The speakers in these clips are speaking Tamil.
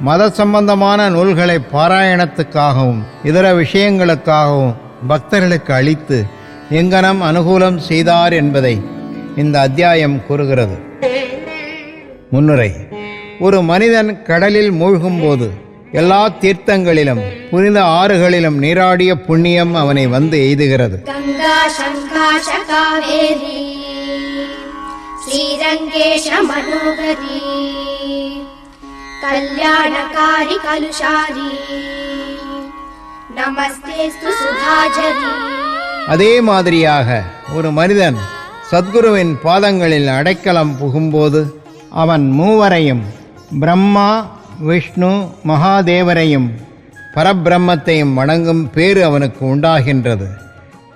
மத சம்பந்தமான நூல்களை பாராயணத்துக்காகவும் இதர விஷயங்களுக்காகவும் பக்தர்களுக்கு அளித்து எங்கனம் அனுகூலம் செய்தார் என்பதை இந்த அத்தியாயம் கூறுகிறது. முன்னுரை ஒரு மனிதன் கடலில் மூழ்கும்போது எல்லா தீர்த்தங்களிலும் புனித ஆறுகளிலும் நீராடிய புண்ணியம் அவனை வந்து எய்துகிறது. ஸ்ரீரங்கேஷ மனோகரி. कल्याणकारि कलुषारी नमस्तेऽस्तु सुधाझरी அதே மாதிரியாக ஒரு மனிதன் சத்குருவின் பாதங்களில் அடைக்கலம் புகும்போது அவன் மூவரையும் பிரம்மா விஷ்ணு மகாதேவரையும் பரபிரம்மத்தையும் வணங்கும் பேறு அவனுக்கு உண்டாகின்றது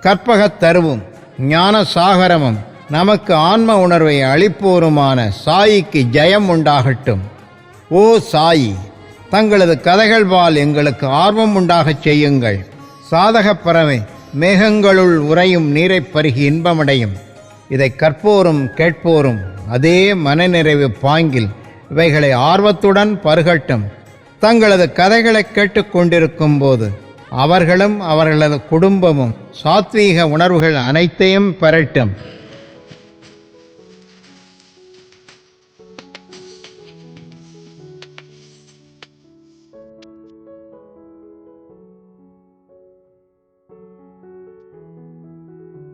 கற்பகத் தருவும் ஞான சாகரமும் நமக்கு ஆன்ம உணர்வை அளிப்போருமான சாயிக்கு ஜெயம் உண்டாகட்டும் ஓ சாய் தங்களது கதைகள்பால் எங்களுக்கு ஆர்வம் உண்டாகச் செய்யுங்கள். சாதகப் பறவை மேகங்களுள் உறையும் நீரைப் பருகி இன்பமடையும். இதை கற்போரும் கேட்போரும் அதே மனநிறைவு பாங்கில் இவைகளை ஆர்வத்துடன் பருகட்டும். தங்களது கதைகளை கேட்டுக்கொண்டிருக்கும் போது அவர்களும் அவர்களது குடும்பமும் சாத்வீக உணர்வுகள் அனைத்தையும் பெறட்டும்.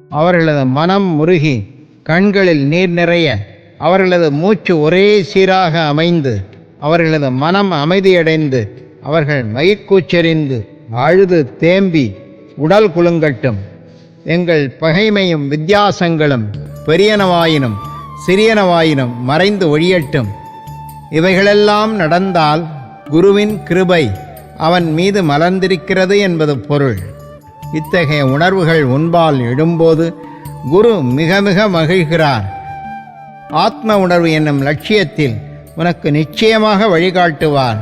அவர்களது மனம் முருகி கண்களில் நீர் நிறைய. அவர்களது மூச்சு ஒரே சீராக அமைந்து அவர்களது மனம் அமைதியடைந்து அவர்கள் மயிர்கூச்செறிந்து அழுது தேம்பி உடல் குலுங்கட்டும். எங்கள் பகைமையும் வித்தியாசங்களும் பெரியனவாயினும் சிறியனவாயினும் மறைந்து ஒழியட்டும். இவைகளெல்லாம் நடந்தால் குருவின் கிருபை அவன் மீது மலர்ந்திருக்கிறது என்பது பொருள். இத்தகைய உணர்வுகள் உன்பால் எழும்போது குரு மிக மிக மகிழ்கிறார். ஆத்ம உணர்வு என்னும் லட்சியத்தில் உனக்கு நிச்சயமாக வழிகாட்டுவார்.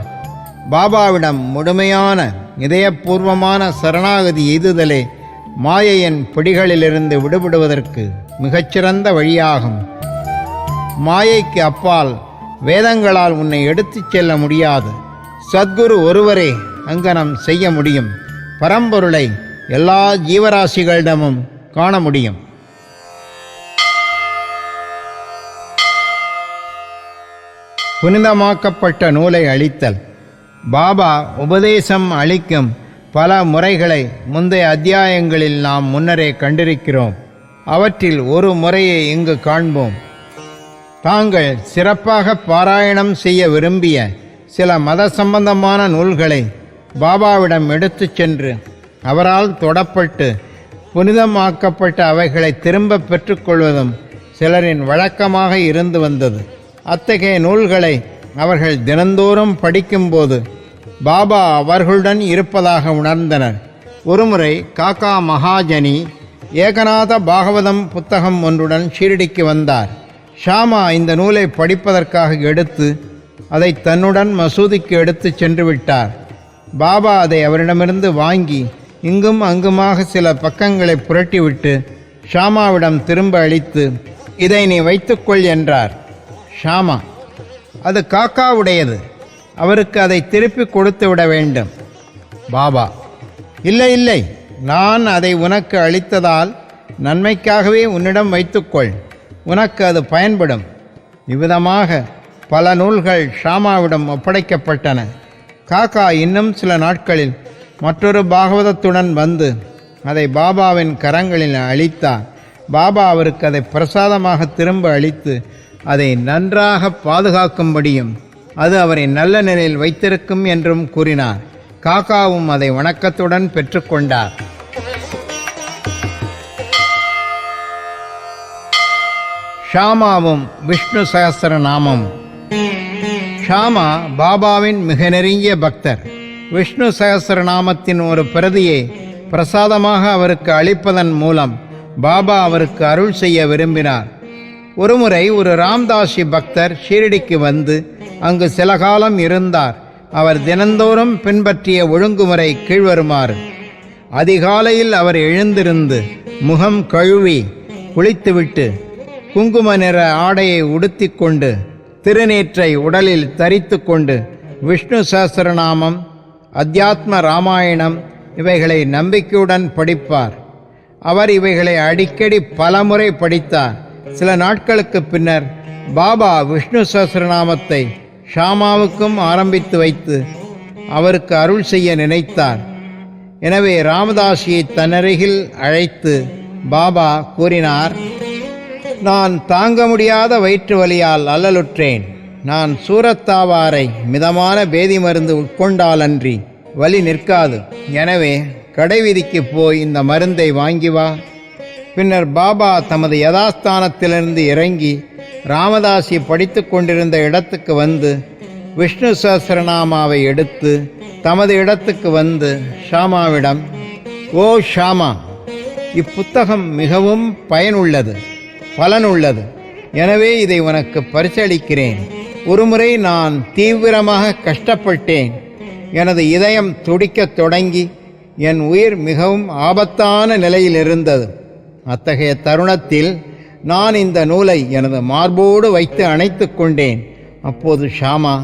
பாபாவிடம் முழுமையான இதயபூர்வமான சரணாகதி எய்துதலே மாயையின் பிடிகளிலிருந்து விடுபடுவதற்கு மிகச்சிறந்த வழியாகும். மாயைக்கு அப்பால் வேதங்களால் உன்னை எடுத்துச் செல்ல முடியாது. சத்குரு ஒருவரே அங்கனம் செய்ய முடியும். பரம்பொருளை எல்லா ஜீவராசிகளிடமும் காண முடியும். புனிதமாக்கப்பட்ட நூலை அளித்தல் பாபா உபதேசம் அளிக்கும் பல முறைகளை முந்தைய அத்தியாயங்களில் நாம் முன்னரே கண்டிருக்கிறோம். அவற்றில் ஒரு முறையை இங்கு காண்போம். தாங்கள் சிறப்பாக பாராயணம் செய்ய விரும்பிய சில மத சம்பந்தமான நூல்களை பாபாவிடம் எடுத்துச் சென்று அவரால் தொடப்பட்டு புனிதமாக்கப்பட்ட அவைகளை திரும்ப பெற்றுக்கொள்வதும் சிலரின் வழக்கமாக இருந்து வந்தது. அத்தகைய நூல்களை அவர்கள் தினந்தோறும் படிக்கும்போது பாபா அவர்களுடன் இருப்பதாக உணர்ந்தனர். ஒருமுறை காக்கா மகாஜனி ஏகநாத பாகவதம் புத்தகம் ஒன்றுடன் ஷீரடிக்கு வந்தார். ஷாமா இந்த நூலை படிப்பதற்காக எடுத்து அதை தன்னுடன் மசூதிக்கு எடுத்துச் சென்று விட்டார். பாபா அதை அவரிடமிருந்து வாங்கி இங்கும் அங்குமாக சில பக்கங்களை புரட்டிவிட்டு ஷாமாவிடம் திரும்ப அளித்து இதை நீ வைத்துக்கொள் என்றார். ஷாமா அது காக்காவுடையது. அவருக்கு அதை திருப்பி கொடுத்து விட வேண்டும். பாபா இல்லை இல்லை. நான் அதை உனக்கு அளித்ததால் நன்மைக்காகவே உன்னிடம் வைத்துக்கொள். உனக்கு அது பயன்படும். இவ்விதமாக பல நூல்கள் ஷாமாவிடம் ஒப்படைக்கப்பட்டன. காக்கா இன்னும் சில நாட்களில் மற்றொரு பாகவதத்துடன் வந்து அதை பாபாவின் கரங்களில் அளித்தார் பாபா அவருக்கு அதை பிரசாதமாக திரும்ப அளித்து அதை நன்றாக பாதுகாக்கும்படியும் அது அவரை நல்ல நிலையில் வைத்திருக்கும் என்றும் கூறினார். காக்காவும் அதை வணக்கத்துடன் பெற்றுக்கொண்டார். ஷாமாவும் விஷ்ணு சகஸ்ர நாமம் ஷாமா பாபாவின் மிக நெருங்கிய பக்தர். விஷ்ணு சகஸ்ரநாமத்தின் ஒரு பிரதியை பிரசாதமாக அவருக்கு அளிப்பதன் மூலம் பாபா அவருக்கு அருள் செய்ய விரும்பினார். ஒருமுறை ஒரு ராம்தாசி பக்தர் ஷீரடிக்கு வந்து அங்கு சில காலம் இருந்தார். அவர் தினந்தோறும் பின்பற்றிய ஒழுங்குமுறை கீழ்வருமாறு. அதிகாலையில் அவர் எழுந்திருந்து முகம் கழுவி குளித்துவிட்டு குங்கும நிற ஆடையை உடுத்திக்கொண்டு திருநீற்றை உடலில் தரித்து கொண்டு விஷ்ணு சஹஸ்ரநாமம் அத்தியாத்ம ராமாயணம் இவைகளை நம்பிக்கையுடன் படிப்பார். அவர் இவைகளை அடிக்கடி பலமுறை படித்தார். சில நாட்களுக்கு பின்னர் பாபா விஷ்ணு சஹசிரநாமத்தை ஷாமாவுக்கும் ஆரம்பித்து வைத்து அவருக்கு அருள் செய்ய நினைத்தார். எனவே ராமதாசியை தன்னருகில் அழைத்து பாபா கூறினார் நான் தாங்க முடியாத வயிற்று வலியால் அல்லலுற்றேன். நான் சூரத்தாவாரை மிதமான பேதி மருந்து உட்கொண்டாலன்றி வலி நிற்காது. எனவே கடைவீதிக்கு போய் இந்த மருந்தை வாங்கி வா. பின்னர் பாபா தமது யதாஸ்தானத்திலிருந்து இறங்கி ராமதாசி படித்து கொண்டிருந்த இடத்துக்கு வந்து விஷ்ணு சஹசிரநாமாவை எடுத்து தமது இடத்துக்கு வந்து ஷாமாவிடம் ஓ ஷாமா இப்புத்தகம் மிகவும் பயனுள்ளது பலனுள்ளது. எனவே இதை உனக்கு பரிசளிக்கிறேன். ஒருமுறை நான் தீவிரமாக கஷ்டப்பட்டேன். எனது இதயம் துடிக்கத் தொடங்கி என் உயிர் மிகவும் ஆபத்தான நிலையில் இருந்தது. அத்தகைய தருணத்தில் நான் இந்த நூலை எனது மார்போடு வைத்து அணைத்து கொண்டேன். அப்போது ஷாமா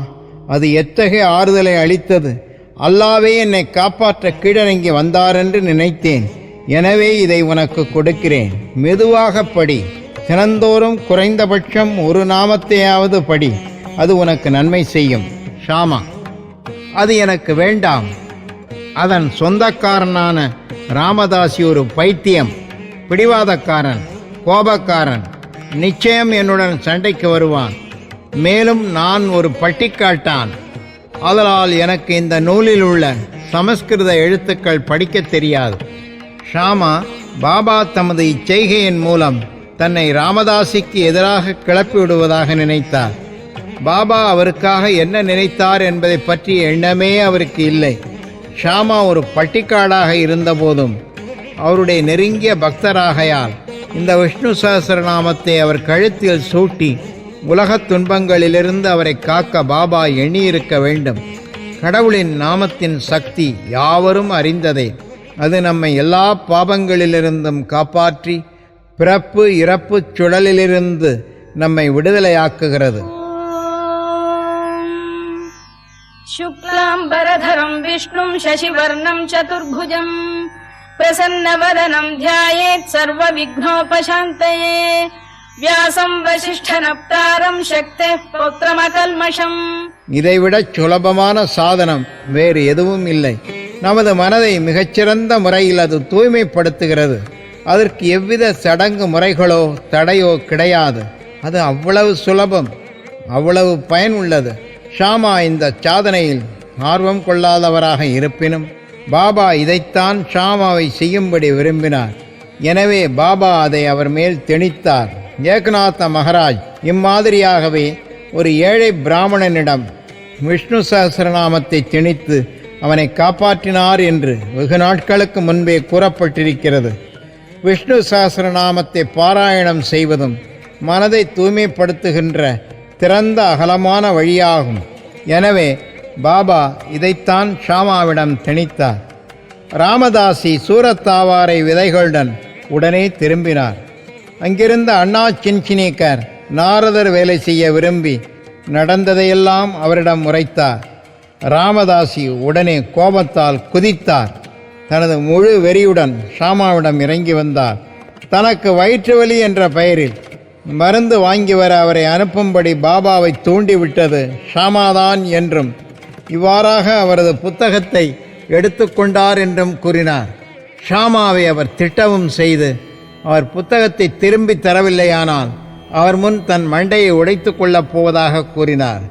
அது எத்தகைய ஆறுதலை அளித்தது? அல்லாவே என்னை காப்பாற்ற கீழறங்கி வந்தாரென்று நினைத்தேன். எனவே இதை உனக்கு கொடுக்கிறேன். மெதுவாக படி தினந்தோறும் குறைந்தபட்சம் ஒரு நாமத்தையாவது படி. அது உனக்கு நன்மை செய்யும். ஷாமா அது எனக்கு வேண்டாம். அதன் சொந்தக்காரனான ராமதாசி ஒரு பைத்தியம் பிடிவாதக்காரன் கோபக்காரன் நிச்சயம் என்னுடன் சண்டைக்கு வருவான். மேலும் நான் ஒரு பட்டிக்காட்டான். அதனால் எனக்கு இந்த நூலில் உள்ள சமஸ்கிருத எழுத்துக்கள் படிக்கத் தெரியாது. ஷாமா பாபா தமது இச்செய்கையின் மூலம் தன்னை ராமதாசிக்கு எதிராக கிளப்பி விடுவதாக நினைத்தார். பாபா அவருக்காக என்ன நினைத்தார் என்பதை பற்றிய எண்ணமே அவருக்கு இல்லை. ஷாமா ஒரு பட்டிக்காடாக இருந்தபோதும் அவருடைய நெருங்கிய பக்தராகையால் இந்த விஷ்ணு சகசரநாமத்தை அவர் கழுத்தில் சூட்டி உலகத் துன்பங்களிலிருந்து அவரை காக்க பாபா எண்ணியிருக்க வேண்டும். கடவுளின் நாமத்தின் சக்தி யாவரும் அறிந்ததே. அது நம்மை எல்லா பாபங்களிலிருந்தும் காப்பாற்றி பிறப்பு இறப்பு சுழலிலிருந்து நம்மை விடுதலையாக்குகிறது. शुक्लाम्बरधरम् विष्णुम् शशिवर्णम् चतुर्भुजम् प्रसन्नवदनम् ध्यायेत् सर्वविघ्नोपशान्तये व्यासम् वसिष्ठनप्तारम् शक्तेः पौत्रमकल्मषम् இதைவிடச் சுலபமான சாதனம் வேறு எதுவும் இல்லை நமது மனதை மிகச்சிறந்த முறையில் அது தூய்மைப்படுத்துகிறது அதற்கு எவ்வித சடங்கு முறைகளோ தடையோ கிடையாது அது அவ்வளவு சுலபம் அவ்வளவு பயன் உள்ளது ஷாமா இந்த சாதனையில் ஆர்வம் கொள்ளாதவராக இருப்பினும் பாபா இதைத்தான் ஷாமாவை செய்யும்படி விரும்பினார். எனவே பாபா அதை அவர் மேல் திணித்தார். ஏக்நாத மகாராஜ் இம்மாதிரியாகவே ஒரு ஏழை பிராமணனிடம் விஷ்ணு சகசிரநாமத்தை திணித்து அவனை காப்பாற்றினார் என்று வெகு நாட்களுக்கு முன்பே கூறப்பட்டிருக்கிறது. விஷ்ணு சகசிரநாமத்தை பாராயணம் செய்வதும் மனதை தூய்மைப்படுத்துகின்ற திறந்த அகலமான வழியாகும். எனவே பாபா இதைத்தான் ஷாமாவிடம் திணித்தார். ராமதாசி சூரத்தாவாரை விதைகளுடன் உடனே திரும்பினார். அங்கிருந்த அண்ணா சின்சினேக்கர் நாரதர் வேலை செய்ய விரும்பி நடந்ததையெல்லாம் அவரிடம் உரைத்தார். ராமதாசி உடனே கோபத்தால் குதித்தார். தனது முழு வெறியுடன் ஷாமாவிடம் இறங்கி வந்தார். தனக்கு வயிற்று வலி என்ற பெயரில் மருந்து வாங்கி வர அவரை அனுப்பும்படி பாபாவை தூண்டிவிட்டது. ஷாமாதான் என்றும் இவ்வாறாக அவரது புத்தகத்தை எடுத்துக்கொண்டார் என்றும் கூறினார். ஷாமாவை அவர் திட்டவும் செய்து அவர் புத்தகத்தை திரும்பி தரவில்லையானால் அவர் முன் தன் மண்டையை உடைத்து கொள்ளப் போவதாக கூறினார்.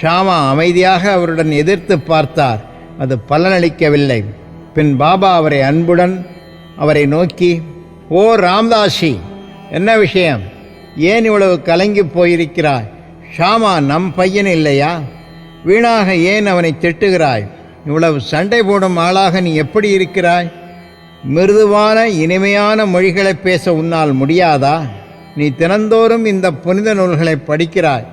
ஷாமா அமைதியாக அவருடன் எதிர்த்து பார்த்தார் அது பலனளிக்கவில்லை. பின் பாபா அவரை அன்புடன் அவரை நோக்கி ஓ ராம்தாசி என்ன விஷயம்? ஏன் இவ்வளவு கலங்கி போயிருக்கிறாய்? ஷாமா நம் பையன் இல்லையா? வீணாக ஏன் அவனை திட்டுகிறாய்? இவ்வளவு சண்டை போடும் ஆளாக நீ எப்படி இருக்கிறாய்? மிருதுவான இனிமையான மொழிகளை பேச உன்னால் முடியாதா? நீ தினந்தோறும் இந்த புனித நூல்களை படிக்கிறாய்.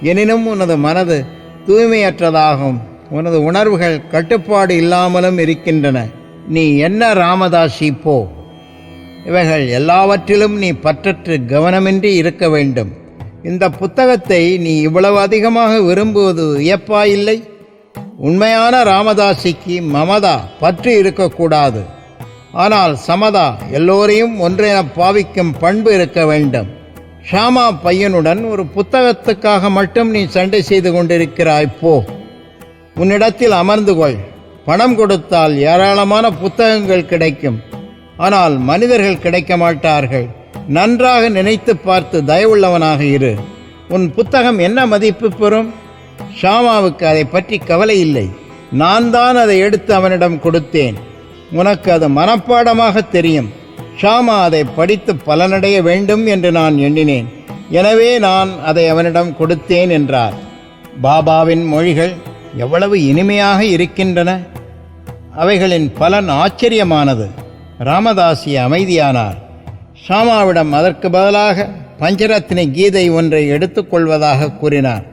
எனினும் உனது மனது தூய்மையற்றதாகும். உனது உணர்வுகள் கட்டுப்பாடு இல்லாமலும் இருக்கின்றன. நீ என்ன ராமதாசி போ. இவைகள் எல்லாவற்றிலும் நீ பற்றற்று கவனமின்றி இருக்க வேண்டும். இந்த புத்தகத்தை நீ இவ்வளவு அதிகமாக விரும்புவது வியப்பாயில்லை உண்மையான ராமதாசிக்கு மமதா பற்று இருக்கக்கூடாது. ஆனால் சமதா எல்லோரையும் ஒன்றென பாவிக்கும் பண்பு இருக்க வேண்டும். ஷாமா பையனுடன் ஒரு புத்தகத்துக்காக மட்டும் நீ சண்டை செய்து கொண்டிருக்கிறாய் போ. உன்னிடத்தில் அமர்ந்து கொள். பணம் கொடுத்தால் ஏராளமான புத்தகங்கள் கிடைக்கும். ஆனால் மனிதர்கள் கிடைக்க மாட்டார்கள் நன்றாக நினைத்து பார்த்து தயவுள்ளவனாக இரு. உன் புத்தகம் என்ன மதிப்பு பெறும்? ஷாமாவுக்கு அதை பற்றி கவலை இல்லை. நான் தான் அதை எடுத்து அவனிடம் கொடுத்தேன். உனக்கு அது மனப்பாடமாக தெரியும். ஷாமா அதை படித்து பலனடைய வேண்டும் என்று நான் எண்ணினேன். எனவே நான் அதை அவனிடம் கொடுத்தேன் என்றார். பாபாவின் மொழிகள் எவ்வளவு இனிமையாக இருக்கின்றன. அவைகளின் பலன் ஆச்சரியமானது. ராமதாசி அமைதியானார். ஷாமாவிடம் அதற்கு பதிலாக பஞ்சரத்ன கீதை ஒன்றை எடுத்துக்கொள்வதாக கூறினார்.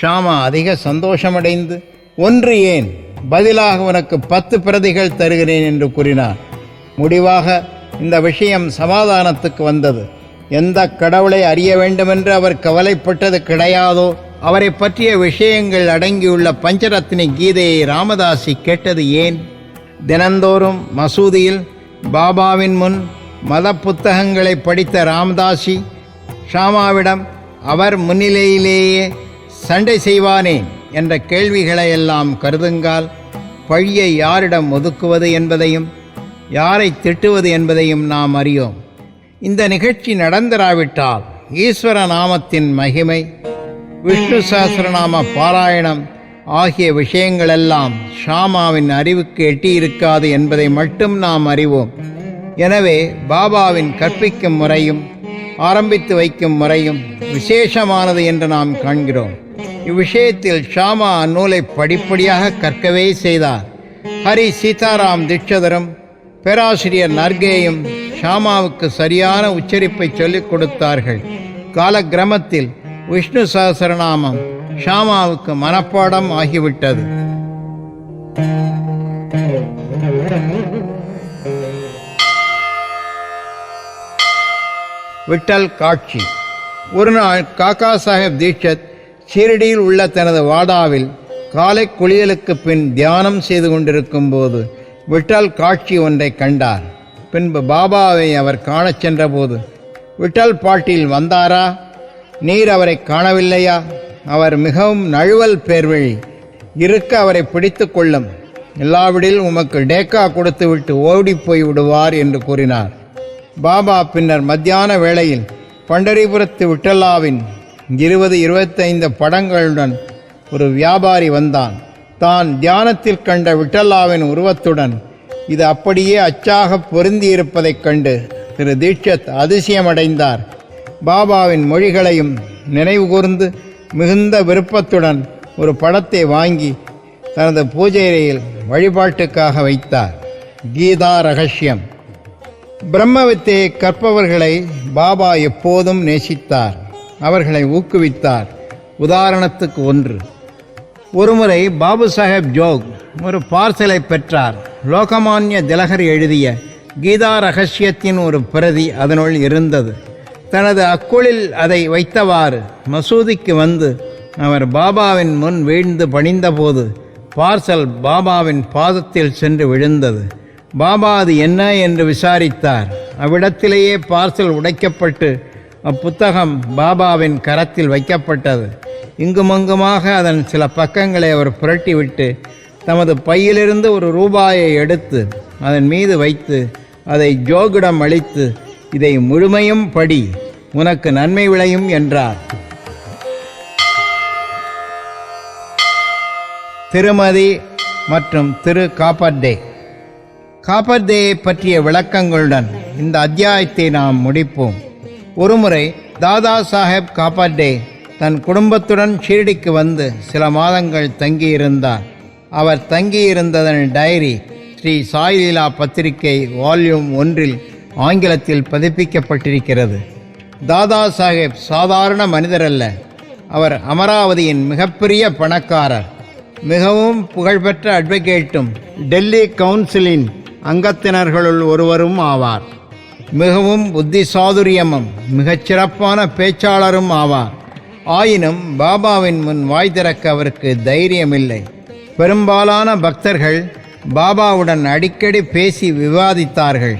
ஷாமா அதிக சந்தோஷமடைந்து ஒன்று ஏன்? பதிலாக உனக்கு பத்து பிரதிகள் தருகிறேன் என்று கூறினார். முடிவாக இந்த விஷயம் சமாதானத்துக்கு வந்தது. எந்த கடவுளை அறிய வேண்டுமென்று அவர் கவலைப்பட்டது கிடையாதோ அவரை பற்றிய விஷயங்கள் அடங்கியுள்ள பஞ்சரத்னி கீதையை ராமதாசி கேட்டது ஏன்? தினந்தோறும் மசூதியில் பாபாவின் முன் மத புத்தகங்களை படித்த ராமதாசி ஷாமாவிடம் அவர் முன்னிலையிலேயே சண்டை செய்வானேன் என்ற கேள்விகளை எல்லாம் கருதுங்கால் பழியை யாரிடம் ஒதுக்குவது என்பதையும் யாரை திட்டுவது என்பதையும் நாம் அறியோம். இந்த நிகழ்ச்சி நடந்திராவிட்டால் ஈஸ்வர நாமத்தின் மகிமை விஷ்ணு சஹஸ்ரநாம பாராயணம் ஆகிய விஷயங்களெல்லாம் ஷாமாவின் அறிவுக்கு எட்டியிருக்காது என்பதை மட்டும் நாம் அறிவோம். எனவே பாபாவின் கற்பிக்கும் முறையும் ஆரம்பித்து வைக்கும் முறையும் விசேஷமானது என்று நாம் காண்கிறோம். இவ்விஷயத்தில் ஷாமா அந்நூலை படிப்படியாக கற்கவே செய்தார். ஹரி சீதாராம் தீட்சதரும் பேராசிரியர் நர்கேயும் ஷாமாவுக்கு சரியான உச்சரிப்பை சொல்லிக் கொடுத்தார்கள். காலக்கிரமத்தில் விஷ்ணு சஹஸ்ரநாமம் ஷாமாவுக்கு மனப்பாடம் ஆகிவிட்டது. விட்டல் காட்சி. ஒரு நாள் காக்கா சாஹேப் தீட்சத் ஷீரடியில் உள்ள தனது வாடாவில் காலை குளியலுக்கு பின் தியானம் செய்து கொண்டிருக்கும் போது விட்டல் காட்சி ஒன்றை கண்டார். பின்பு பாபாவை அவர் காணச் சென்றபோது விட்டல் பாட்டில் வந்தாரா? நீர் அவரை காணவில்லையா? அவர் மிகவும் நழுவல் பேர்வழி. இருக்க அவரை பிடித்து கொள்ளும். இல்லாவிடில் உமக்கு டேக்கா கொடுத்துவிட்டு ஓடிப்போய் விடுவார் என்று கூறினார். பாபா பின்னர் மத்தியான வேளையில் பண்டரிபுரத்து விட்டல்லாவின் இருபது இருபத்தைந்து படங்களுடன் ஒரு வியாபாரி வந்தான். தான் தியானத்தில் கண்ட விட்டல்லாவின் உருவத்துடன் இது அப்படியே அச்சாக பொருந்தியிருப்பதைக் கண்டு திரு தீட்சத் அதிசயமடைந்தார். பாபாவின் மொழிகளையும் நினைவு கூர்ந்து மிகுந்த விருப்பத்துடன் ஒரு படத்தை வாங்கி தனது பூஜையில் வழிபாட்டுக்காக வைத்தார். கீதா ரகசியம். பிரம்மவித்தையை கற்பவர்களை பாபா எப்போதும் நேசித்தார். அவர்களை ஊக்குவித்தார். உதாரணத்துக்கு ஒன்று. ஒருமுறை பாபு சாஹேப் ஜோக் ஒரு பார்சலை பெற்றார். லோகமான்ய திலகர் எழுதிய கீதா ரகசியத்தின் ஒரு பிரதி அதனுள் இருந்தது. தனது அக்குளில் அதை வைத்தவாறு மசூதிக்கு வந்து அவர் பாபாவின் முன் வீழ்ந்து பணிந்தபோது பார்சல் பாபாவின் பாதத்தில் சென்று விழுந்தது. பாபா அது என்ன என்று விசாரித்தார். அவ்விடத்திலேயே பார்சல் உடைக்கப்பட்டு அப்புத்தகம் பாபாவின் கரத்தில் வைக்கப்பட்டது. இங்குமங்குமாக அதன் சில பக்கங்களை அவர் புரட்டிவிட்டு தமது பையிலிருந்து ஒரு ரூபாயை எடுத்து அதன் மீது வைத்து அதை ஜோகிடம் அளித்து இதை முழுமையும் படி. உனக்கு நன்மை விளையும் என்றார். திருமதி மற்றும் திரு காப்பர்டே காப்பர்தேயை பற்றிய விளக்கங்களுடன் இந்த அத்தியாயத்தை நாம் முடிப்போம். ஒருமுறை தாதா சாஹேப் காப்பர்டே தன் குடும்பத்துடன் ஷீரடிக்கு வந்து சில மாதங்கள் தங்கியிருந்தார். அவர் தங்கியிருந்ததன் டைரி ஸ்ரீ சாய்லீலா பத்திரிகை வால்யூம் ஒன்றில் ஆங்கிலத்தில் பதிப்பிக்கப்பட்டிருக்கிறது. தாதா சாஹேப் சாதாரண மனிதரல்ல. அவர் அமராவதியின் மிகப்பெரிய பணக்காரர். மிகவும் புகழ்பெற்ற அட்வொகேட்டும் டெல்லி கவுன்சிலின் அங்கத்தினர்களுள் ஒருவரும் ஆவார். மிகவும் புத்தி சாதுரியமும் மிகச்சிறப்பான பேச்சாளரும் ஆவார். ஆயினும் பாபாவின் முன் வாய் திறக்க அவருக்கு தைரியமில்லை. பெரும்பாலான பக்தர்கள் பாபாவுடன் அடிக்கடி பேசி விவாதித்தார்கள்.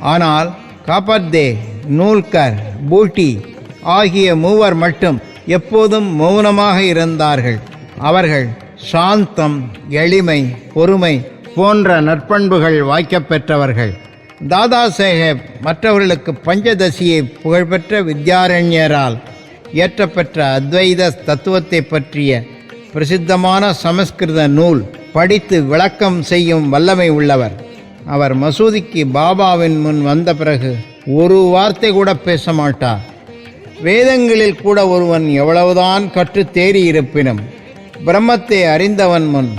ஆனால் காப்பர்தே நூல்கர் பூட்டி ஆகிய மூவர் மட்டும் எப்போதும் மௌனமாக இருந்தார்கள். அவர்கள் சாந்தம் எளிமை பொறுமை போன்ற நற்பண்புகள் வாய்க்கப் பெற்றவர்கள். தாதா சாஹேப் மற்றவர்களுக்கு பஞ்சதசியை புகழ்பெற்ற வித்யாரண்யரால் இயற்றப்பெற்ற அத்வைத தத்துவத்தை பற்றிய பிரசித்தமான சமஸ்கிருத நூல் படித்து விளக்கம் செய்யும் வல்லமை உள்ளவர். அவர் மசூதிக்கு பாபாவின் முன் வந்த பிறகு ஒரு வார்த்தை கூட பேச மாட்டார் வேதங்களில் கூட ஒருவன் எவ்வளவுதான் கற்று தேறி இருப்பினும் பிரம்மத்தை அறிந்தவன் முன்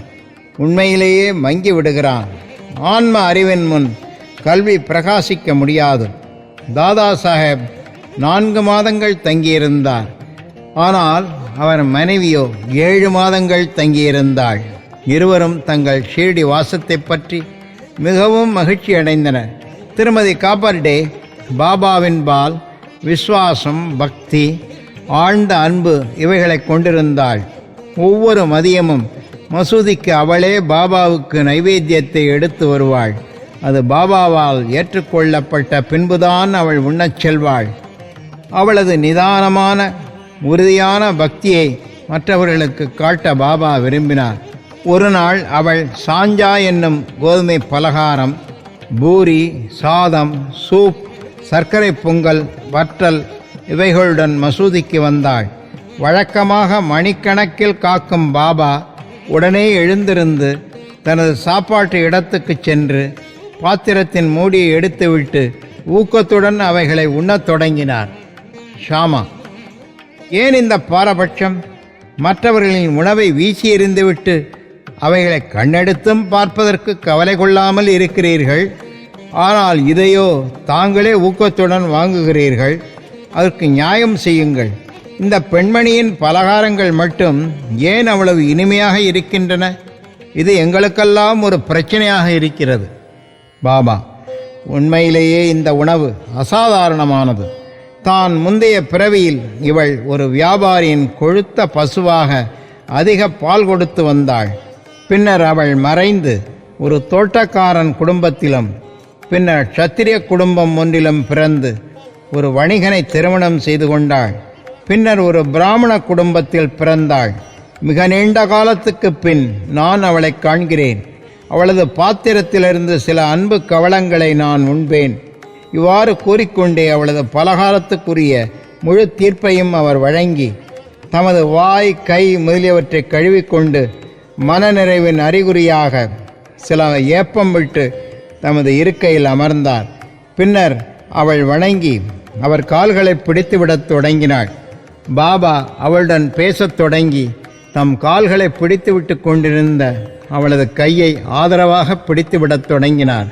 உண்மையிலேயே மங்கி விடுகிறான். ஆன்ம அறிவின் முன் கல்வி பிரகாசிக்க முடியாது. தாதா சாஹேப் நான்கு மாதங்கள் தங்கியிருந்தார். ஆனால் அவர் மனைவியோ ஏழு மாதங்கள் தங்கியிருந்தாள். இருவரும் தங்கள் ஷீர்டி வாசத்தை பற்றி மிகவும் மகிழ்ச்சி அடைந்தனர் திருமதி காப்பர்டே பாபாவின் பால் விஸ்வாசம் பக்தி ஆழ்ந்த அன்பு இவைகளை கொண்டிருந்தாள். ஒவ்வொரு மதியமும் மசூதிக்கு அவளே பாபாவுக்கு நைவேத்தியத்தை எடுத்து வருவாள். அது பாபாவால் ஏற்றுக்கொள்ளப்பட்ட பின்புதான் அவள் உண்ணச் செல்வாள். அவளது நிதானமான உறுதியான பக்தியை மற்றவர்களுக்கு காட்ட பாபா விரும்பினார். ஒரு நாள் அவள் சாஞ்சா என்னும் கோதுமை பலகாரம் பூரி சாதம் சூப் சர்க்கரை பொங்கல் வற்றல் இவைகளுடன் மசூதிக்கு வந்தாள். வழக்கமாக மணிக்கணக்கில் காக்கும் பாபா உடனே எழுந்திருந்து தனது சாப்பாட்டு இடத்துக்கு சென்று பாத்திரத்தின் மூடியை எடுத்துவிட்டு ஊக்கத்துடன் அவைகளை உண்ணத் தொடங்கினார். ஷாமா ஏன் இந்த பாரபட்சம்? மற்றவர்களின் உணவை வீசி எறிந்துவிட்டு அவைகளை கண்ணெடுத்தும் பார்ப்பதற்கு கவலை கொள்ளாமல் இருக்கிறீர்கள். ஆனால் இதையோ தாங்களே ஊக்கத்துடன் வாங்குகிறீர்கள். அதற்கு நியாயம் செய்யுங்கள். இந்த பெண்மணியின் பலகாரங்கள் மட்டும் ஏன் அவ்வளவு இனிமையாக இருக்கின்றன? இது எங்களுக்கெல்லாம் ஒரு பிரச்சனையாக இருக்கிறது. பாபா உண்மையிலேயே இந்த உணவு அசாதாரணமானது. தான் முந்தைய பிறவியில் இவள் ஒரு வியாபாரியின் கொழுத்த பசுவாக அதிக பால் கொடுத்து வந்தாள். பின்னர் அவள் மறைந்து ஒரு தோட்டக்காரன் குடும்பத்திலும் பின்னர் சத்திரிய குடும்பம் ஒன்றிலும் பிறந்து ஒரு வணிகனை திருமணம் செய்து கொண்டாள். பின்னர் ஒரு பிராமண குடும்பத்தில் பிறந்தாள். மிக நீண்ட காலத்துக்கு பின் நான் அவளை காண்கிறேன். அவளது பாத்திரத்திலிருந்து சில அன்பு கவளங்களை நான் உண்பேன். இவ்வாறு கூறிக்கொண்டே அவளது பலகாரத்துக்குரிய முழு தீர்ப்பையும் அவர் வழங்கி தமது வாய் கை முதலியவற்றை கழுவிக்கொண்டு மனநிறைவின் அறிகுறியாக சில ஏப்பம் விட்டு தமது இருக்கையில் அமர்ந்தார். பின்னர் அவள் வணங்கி அவர் கால்களை பிடித்துவிடத் தொடங்கினாள். பாபா அவளுடன் பேசத் தொடங்கி தம் கால்களை பிடித்துவிட்டு கொண்டிருந்த அவளது கையை ஆதரவாக பிடித்துவிடத் தொடங்கினார்.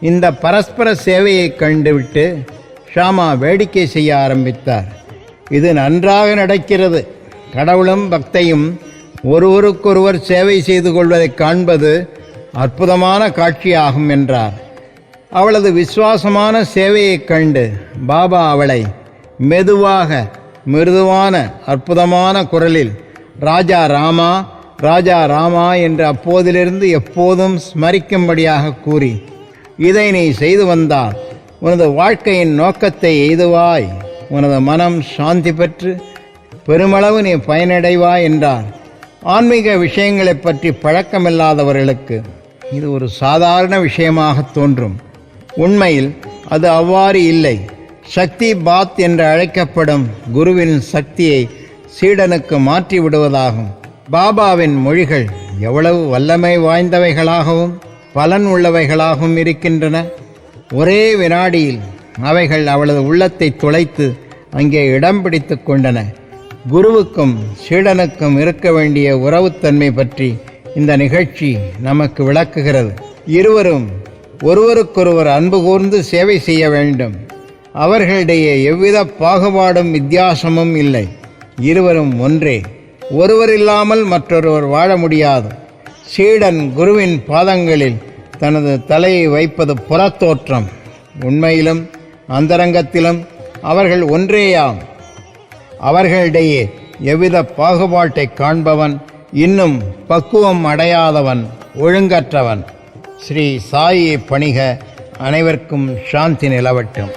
இந்த பரஸ்பர சேவையை கண்டுவிட்டு ஷாமா வேடிக்கை செய்ய ஆரம்பித்தார். இது நன்றாக நடக்கிறது. கடவுளும் பக்தையும் ஒருவருக்கொருவர் சேவை செய்து கொள்வதைக் காண்பது அற்புதமான காட்சியாகும் என்றார். அவளது விசுவாசமான சேவையைக் கண்டு பாபா அவளை மெதுவாக மிருதுவான அற்புதமான குரலில் ராஜா ராமா ராஜா ராமா என்று அப்போதிலிருந்து எப்போதும் ஸ்மரிக்கும்படியாக கூறி இதை நீ செய்து வந்தால் உனது வாழ்க்கையின் நோக்கத்தை எய்துவாய். உனது மனம் சாந்தி பெற்று பெருமளவு நீ பயனடைவாய் என்றார். ஆன்மீக விஷயங்களைப் பற்றி பழக்கமில்லாதவர்களுக்கு இது ஒரு சாதாரண விஷயமாக தோன்றும். உண்மையில் அது அவ்வாறு இல்லை. சக்தி பாத் என்று அழைக்கப்படும் குருவின் சக்தியை சீடனுக்கு மாற்றி விடுவதாகும். பாபாவின் மொழிகள் எவ்வளவு வல்லமை வாய்ந்தவைகளாகவும் பலன் உள்ளவைகளாகவும் இருக்கின்றன. ஒரே வினாடியில் அவைகள் அவளது உள்ளத்தை துளைத்து அங்கே இடம் பிடித்து கொண்டன. குருவுக்கும் சீடனுக்கும் இருக்க வேண்டிய உறவுத்தன்மை பற்றி இந்த நிகழ்ச்சி நமக்கு விளக்குகிறது. இருவரும் ஒருவருக்கொருவர் அன்பு கூர்ந்து சேவை செய்ய வேண்டும். அவர்களிடையே எவ்வித பாகுபாடும் வித்தியாசமும் இல்லை. இருவரும் ஒன்றே. ஒருவர் இல்லாமல் மற்றொருவர் வாழ முடியாது. சீடன் குருவின் பாதங்களில் தனது தலையை வைப்பது புறத்தோற்றம். உண்மையிலும் அந்தரங்கத்திலும் அவர்கள் ஒன்றேயாம். அவர்களிடையே எவ்வித பாகுபாட்டை காண்பவன் இன்னும் பக்குவம் அடையாதவன் ஒழுங்கற்றவன். ஸ்ரீ சாயை பணிக அனைவருக்கும் சாந்தி நிலவட்டும்.